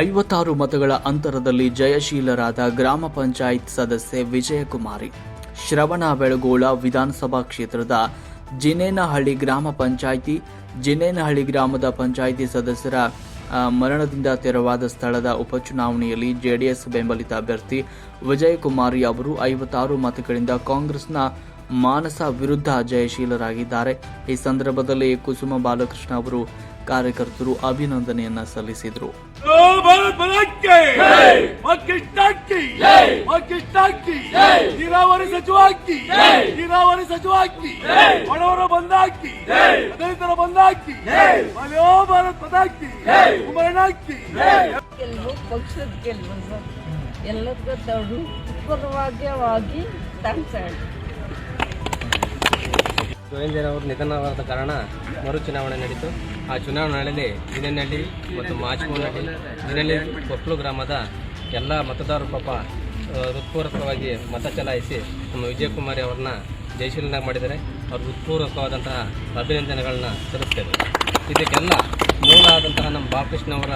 ಐವತ್ತಾರು ಮತಗಳ ಅಂತರದಲ್ಲಿ ಜಯಶೀಲರಾದ ಗ್ರಾಮ ಪಂಚಾಯತ್ ಸದಸ್ಯೆ ವಿಜಯಕುಮಾರಿ. ಶ್ರವಣ ಬೆಳಗೋಳ ವಿಧಾನಸಭಾ ಕ್ಷೇತ್ರದ ಜಿನೇನಹಳ್ಳಿ ಗ್ರಾಮ ಪಂಚಾಯಿತಿ, ಜಿನೇನಹಳ್ಳಿ ಗ್ರಾಮದ ಪಂಚಾಯಿತಿ ಸದಸ್ಯರ ಮರಣದಿಂದ ತೆರವಾದ ಸ್ಥಳದ ಉಪಚುನಾವಣೆಯಲ್ಲಿ ಜೆಡಿಎಸ್ ಬೆಂಬಲಿತ ಅಭ್ಯರ್ಥಿ ವಿಜಯಕುಮಾರಿ ಅವರು ಐವತ್ತಾರು ಮತಗಳಿಂದ ಕಾಂಗ್ರೆಸ್ನ ಮಾನಸ ವಿರುದ್ಧ ಜಯಶೀಲರಾಗಿದ್ದಾರೆ. ಈ ಸಂದರ್ಭದಲ್ಲಿ ಕುಸುಮ ಬಾಲಕೃಷ್ಣ ಅವರು ಕಾರ್ಯಕರ್ತರು ಅಭಿನಂದನೆಯನ್ನ ಸಲ್ಲಿಸಿದರು. ಓ ಸಚಿವ ಹಾಕಿ ನೀರಾವರಿ ಸಚಿವ ಹಾಕಿ ಬಡವರ ಬಂದ ಬಂದಾಕಿ ದಲಿತರ ಬಂದಾಕಿ! ಅಯ್ಯೋ ಭಾರತ್ ಪದಾಕಿ ಕುಮಾರನಾಕಿ! ಗೆಲುವು ಪಕ್ಷದ ಗೆಲುವು ಸರ್ ಎಲ್ಲದಕ್ಕೂ ಪರವಾಗಿ ಥ್ಯಾಂಕ್ಸ್ ಹೇಳಿ ಅವರು ನಿಧನವಾದ ಕಾರಣ ಮರು ಚುನಾವಣೆ ನಡೀತು. ಆ ಚುನಾವಣೆಯಲ್ಲಿ ದಿನನಹಳ್ಳಿ ಮತ್ತು ಮಾಚಮೂನಹಳ್ಳಿ ದಿನಹಳ್ಳಿ ಕೊಪ್ಪಳು ಗ್ರಾಮದ ಎಲ್ಲ ಮತದಾರರು ಪಾಪ ಹೃತ್ಪೂರ್ವಕವಾಗಿ ಮತ ಚಲಾಯಿಸಿ ನಮ್ಮ ವಿಜಯಕುಮಾರಿ ಅವ್ರನ್ನ ಜಯಶೀಲನಾಗಿ ಮಾಡಿದ್ದಾರೆ. ಅವ್ರ ಹೃತ್ಪೂರ್ವಕವಾದಂತಹ ಅಭಿನಂದನೆಗಳನ್ನ ಸಲ್ಲಿಸ್ತೇವೆ. ಇದಕ್ಕೆಲ್ಲ ಮೂಲ ಆದಂತಹ ನಮ್ಮ ಬಾಲಕೃಷ್ಣ ಅವರ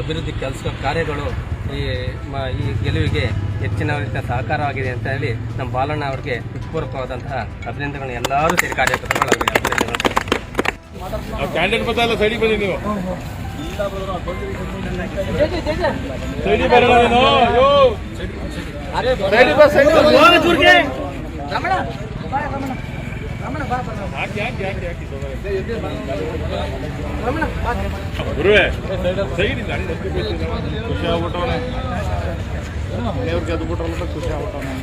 ಅಭಿವೃದ್ಧಿ ಕೆಲಸ ಕಾರ್ಯಗಳು ಈ ಮ- ಈ ಗೆಲುವಿಗೆ ಹೆಚ್ಚಿನ ರೀತಿಯ ಸಹಕಾರವಾಗಿದೆ ಅಂತ ಹೇಳಿ ನಮ್ಮ ಬಾಲಣ್ಣ ಅವರಿಗೆ ಹೃತ್ಪೂರ್ವಕವಾದಂತಹ ಅಭಿನಂದನೆಗಳನ್ನು ಎಲ್ಲರೂ ಸೇರಿ ಕಾರ್ಯಕರ್ತರುಗಳು ಅವರಿಗೆ ಅಭಿನಂದನೆಗಳು ಕ್ಯಾಂಡಿಡೇಟ್ ಬತ್ತಲ್ಲ ಸೈಡಿಗೆ ಬನ್ನಿ ನೀವು ಸೈಡಿ ಬರೋಣ ನೀನು ಅಯ್ಯೋ ಸೈಡಿ ಬಾ ಸೈಡಿ ಹಾಕಿ ಹಾಕಿ ಹಾಕಿ ಹಾಕಿ ಗುರುವೆ ಸೈಡಿಂದ ಅಲ್ಲಿ ಖುಷಿ ಆಗ್ಬಿಟ್ಟವನೆ ದೇವ್ರಿಗೆ ಗೆದ್ದು ಬಿಟ್ರಲ್ಲ ಖುಷಿ ಆಗ್ಬಿಟ್ಟವನೆ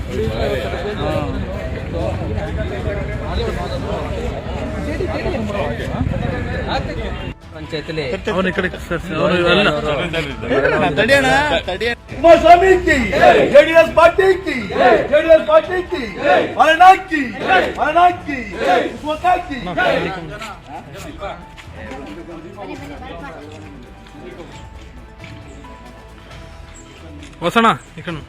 ಪಂಚಾಯತಿಲಿ? ಕುಮಾರಸ್ವಾಮಿ ಕಿ ಜೆಡಿಎಸ್ ಪಾರ್ಟಿ ಜೆಡಿಎಸ್ ಪಾರ್ಟಿ ಕಿ ಮರಣಾಕ್ ಕಿ ಮರಣಾಕ್ ಕಿ ಸ್ವತಃ ಕಿ. ವಸಣ ಇಕನು